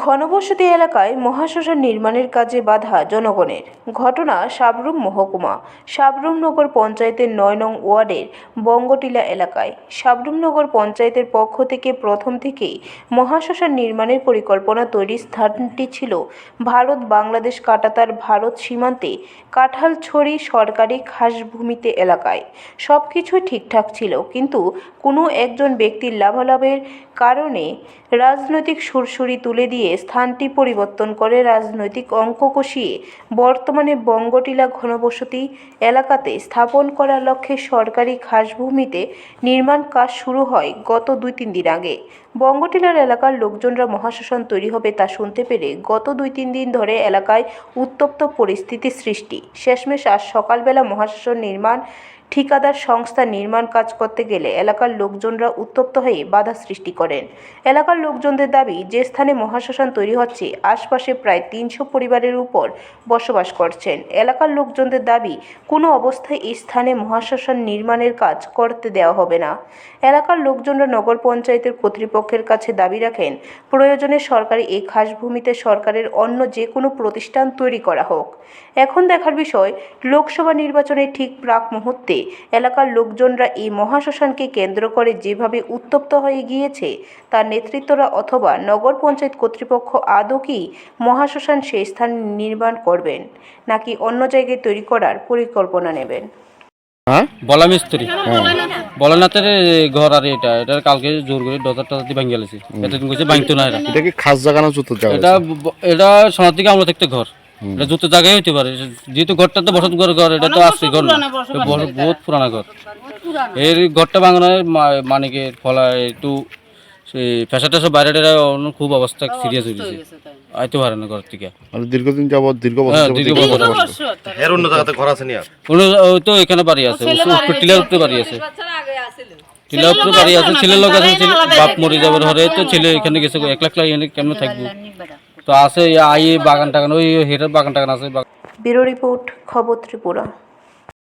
ঘনবসতি এলাকায় মহাশ্মশান নির্মাণের কাজে বাধা জনগণের। ঘটনা সাবরুম মহকুমা সাবরুমনগর পঞ্চায়েতের নয় নং ওয়ার্ডের বঙ্গটিলা এলাকায়। সাবরুমনগর পঞ্চায়েতের পক্ষ থেকে প্রথম থেকেই মহাশ্মশান নির্মাণের পরিকল্পনা তৈরির স্থানটি ছিল ভারত বাংলাদেশ কাটাতার ভারত সীমান্তে কাঁঠালছড়ি সরকারি খাসভূমিতে এলাকায়। সব কিছুই ঠিকঠাক ছিল, কিন্তু কোনো একজন ব্যক্তির লাভালাভের কারণে রাজনৈতিক সুরসুরি তুলে দিয়ে স্থানটি পরিবর্তন করে রাজনৈতিক অঙ্ক কষিয়ে বর্তমানে বঙ্গটিলা ঘনবসতি এলাকাতে স্থাপন করার লক্ষ্যে সরকারি খাসভূমিতে নির্মাণ কাজ শুরু হয় গত দুই তিন দিন আগে। বঙ্গটিলার এলাকার লোকজনরা মহাশাসন তৈরি হবে তা শুনতে পেরে গত দুই তিন দিন ধরে এলাকায় উত্তপ্ত পরিস্থিতি সৃষ্টি। শেষমেশ আজ সকালবেলা মহাশাসন নির্মাণ ঠিকাদার সংস্থা নির্মাণ কাজ করতে গেলে এলাকার লোকজনরা উত্তপ্ত হয়ে বাধা সৃষ্টি করেন। এলাকার লোকজনদের দাবি, যে স্থানে মহাশ্মশান তৈরি হচ্ছে, আশপাশে প্রায় তিনশো পরিবারের উপর বসবাস করছেন। এলাকার লোকজনদের দাবি, কোনো অবস্থায় এই স্থানে মহাশ্মশান নির্মাণের কাজ করতে দেওয়া হবে না। এলাকার লোকজনরা নগর পঞ্চায়েতের কর্তৃপক্ষের কাছে দাবি রাখেন, প্রয়োজনে সরকারি এই খাসভূমিতে সরকারের অন্য যে কোনো প্রতিষ্ঠান তৈরি করা হোক। এখন দেখার বিষয়, লোকসভা নির্বাচনের ঠিক প্রাক মুহূর্তে এলাকার লোকজনরা এই মহাশ্মশানকে কেন্দ্র করে যেভাবে উত্তপ্ত হয়ে গিয়েছে তার নেতৃত্বরা অথবা নগর পঞ্চায়েত কর্তৃপক্ষ আদৌ কি মহাশ্মশান সেই স্থান নির্মাণ করবেন নাকি অন্য জায়গায় তৈরি করার পরিকল্পনা নেবেন? হ্যাঁ? বলা মিস্ত্রি। বলানাথের ঘর আর এটা এটা কালকে জোর করে দরজা টরজা দিয়ে ভাঙিয়ে গেছে এতদিন কইছে ভাঙতো না এটা। এটা কি খাস জায়গা না জুতো জায়গা এটা এটা সোনার থেকে আমরা থাকতে ঘর। এটা যত জায়গায় হইতে পারে যেহেতু ঘরটা তো বসত ঘর ঘর এটা তো আসছে ঘর বহুত পুরানা ঘর। এর ঘরটা ভাঙানোর মানিকের ফলা একটু পেশা টেশা বাইরে টেরা অন্য খুব অবস্থা সিরিয়াস হয়ে গেছে। আইতে পারে না ঘর থেকে। মানে দীর্ঘদিন যাবত দীর্ঘ বছর হ্যাঁ দীর্ঘ বছর এর অন্য জায়গাতে ঘর আছে নি আর? ওই তো এখানে বাড়ি আছে উপরে টিলার উপরে বাড়ি আছে। টিলার উপরে বাড়ি আছে ছেলের লোক আছে বাপ মরে যাবে ধরে তো ছেলে এখানে গেছে এক লাখ লাখ এখানে কেমন থাকব? তো আছে আই বাগান টাগান ওই হেটার বাগান টাগান আছে ব্যুরো রিপোর্ট খবর ত্রিপুরা।